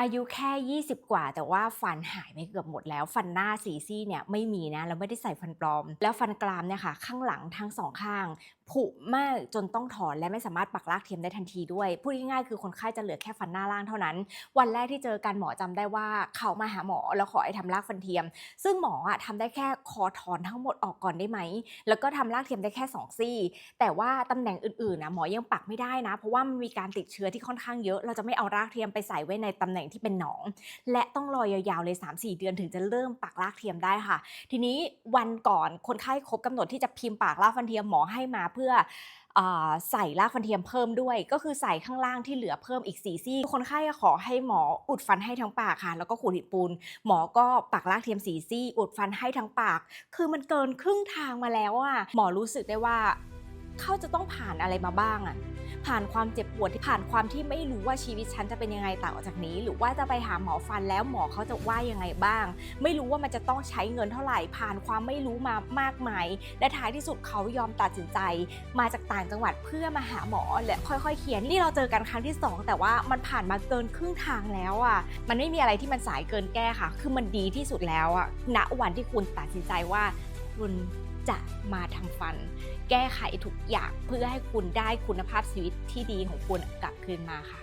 อายุแค่ 20 กว่า แต่ว่าฟันหายไปเกือบหมดแล้ว ฟันหน้าสีซี่เนี่ยไม่มีนะเราไม่ได้ใส่ฟันปลอม แล้วฟันกรามเนี่ยค่ะข้างหลังทั้งสองข้าง ผุมากจนต้องถอนและไม่สามารถปักรากเทียมได้ทันทีด้วย พูดง่ายๆคือคนไข้จะเหลือแค่ฟันหน้าล่างเท่านั้น วันแรกที่เจอกันหมอจำได้ว่าเขามาหาหมอแล้วขอให้ทำรากฟันเทียม ซึ่งหมออะทำได้แค่คอถอนทั้งหมดออกก่อนได้ไหม แล้วก็ทำรากเทียมได้แค่ 2 ซี่ แต่ว่าตำแหน่งอื่นๆนะหมอยังปักไม่ได้นะ เพราะว่ามันมีการติดเชื้อที่ค่อนข้างเยอะ เราจะไม่เอารากเทียมไปใส่ไว้ในตำแหน่งที่เป็นหนอง และต้องรอยาวๆเลย 3-4 เดือนถึงจะเริ่มปักรากเทียมได้ค่ะ ทีนี้วันก่อนคนไข้ครบกำหนดที่จะพิมพ์ปากรากฟันเทียมหมอให้มาเพื่อใส่รากฟันเทียมเพิ่มด้วย ก็คือใส่ข้างล่างที่เหลือเพิ่มอีกสี่ซี่ คนไข้ขอให้หมออุดฟันให้ทั้งปากค่ะ แล้วก็ขูดหินปูน หมอก็ปักรากเทียมสี่ซี่ อุดฟันให้ทั้งปาก คือมันเกินครึ่งทางมาแล้วอะหมอรู้สึกได้ว่า เขาจะต้องผ่านอะไรมาบ้างอะ ผ่านความเจ็บปวดที่ผ่านความที่ไม่รู้ว่าชีวิตฉันจะเป็นยังไงต่อจากนี้ หรือว่าจะไปหาหมอฟันแล้วหมอเขาจะว่ายังไงบ้าง ไม่รู้ว่ามันจะต้องใช้เงินเท่าไหร่ ผ่านความไม่รู้มามากมาย และท้ายที่สุดเขายอมตัดสินใจ มาจากต่างจังหวัดเพื่อมาหาหมอและค่อยๆเขียนนี่เราเจอกันครั้งที่สองแต่ว่ามันผ่านมาเกินครึ่งทางแล้วอะมันไม่มีอะไรที่มันสายเกินแก้ค่ะ คือมันดีที่สุดแล้วอะณวันที่คุณตัดสินใจว่า คุณจะมาทำฟัน แก้ไขทุกอย่างเพื่อให้คุณได้คุณภาพชีวิตที่ดีของคุณกลับคืนมาค่ะ